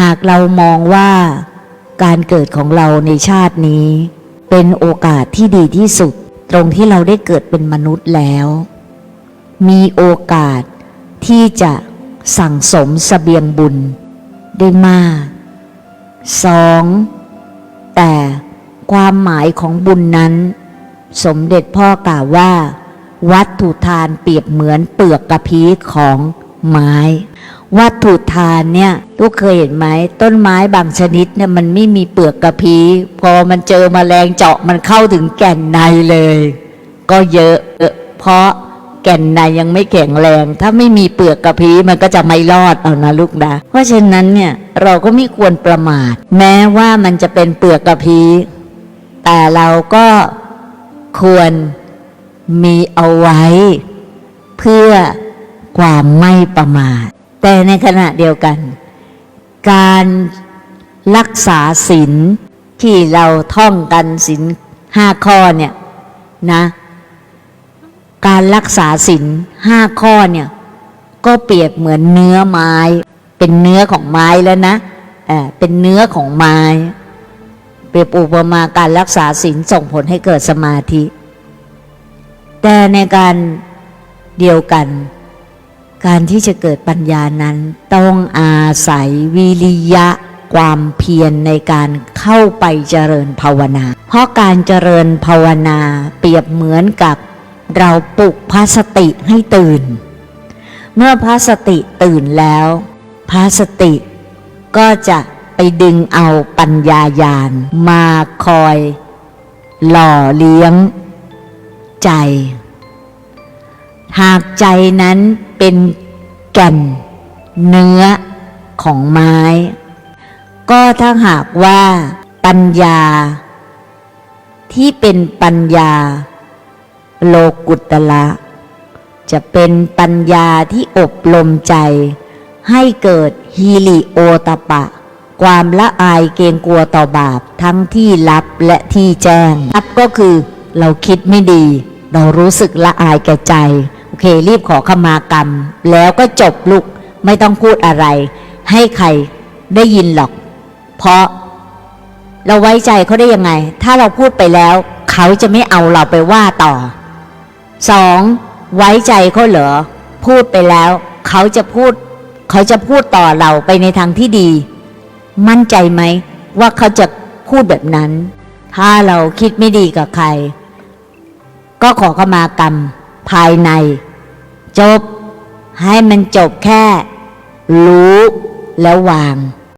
หากเรามองว่าการเกิดของเราในชาตินี้ เป็นโอกาสที่ดีที่สุด ตรงที่เราได้เกิดเป็นมนุษย์แล้ว มีโอกาสที่จะสั่งสมสเสบียงบุญได้มากสองแต่ความหมายของบุญนั้น สมเด็จพ่อกล่าวว่า วัตถุทานเปรียบเหมือนเปลือกกระพี้ของไม้ วัตถุทานเนี่ยทุกเคยเห็นไหมต้นไม้บางชนิดเนี่ยมันไม่มีเปลือกกระพีพอมันเจอมแมลงเจาะมันเข้าถึงแก่นในเลย ก็เยอะเพราะแก่นในยังไม่แข็งแรง ถ้าไม่มีเปลือกกระพีมันก็จะไม่รอดเอานะลูกนะเพราะฉะนั้นเนี่ยเราก็ไม่ควรประมาท แม้ว่ามันจะเป็นเปลือกกระพีแต่เราก็ควรมีเอาไว้ เพื่อความไม่ประมาท แต่ในขณะเดียวกัน การรักษาศีลที่เราท่องกันศีลห้าข้อเนี่ยนะการรักษาศีลห้าข้อเนี่ยก็เปรียบเหมือนเนื้อไม้ เป็นเนื้อของไม้แล้วนะเออเป็นเนื้อของไม้ เปรียบอุปมาการรักษาศีลส่งผลให้เกิดสมาธิ แต่ในการเดียวกัน การที่จะเกิดปัญญานั้น ต้องอาศัยวิริยะความเพียรในการเข้าไปเจริญภาวนา เพราะการเจริญภาวนาเปรียบเหมือนกับเราปลุกพระสติให้ตื่น เมื่อพระสติตื่นแล้วพระสติก็จะไปดึงเอาปัญญายาณมาคอย หล่อเลี้ยงใจ หากใจนั้นเป็นแก่นเนื้อของไม้ ก็ถ้าหากว่า ปัญญา ที่เป็นปัญญา โลกุตละ จะเป็นปัญญาที่อบรมใจ ให้เกิดฮีริโอตปะ ความละอายเกรงกลัวต่อบาปทั้งที่ลับและที่แจ้งลับก็คือเราคิดไม่ดี เรารู้สึกละอายแก่ใจ โอเค รีบขอขมากรรม แล้วก็จบลูกไม่ต้องพูดอะไร ให้ใครได้ยินหรอก เพราะเราไว้ใจเขาได้ยังไง ถ้าเราพูดไปแล้ว เขาจะไม่เอาเราไปว่าต่อสองไว้ใจเขาเหรอพูดไปแล้ว เขาจะพูด เขาจะพูดต่อเราไปในทางที่ดี มั่นใจไหมว่าเขาจะพูดแบบนั้น ถ้าเราคิดไม่ดีกับใคร ก็ขอขมากรรม ภายใน จบ ให้มันจบแค่ รู้แล้ววาง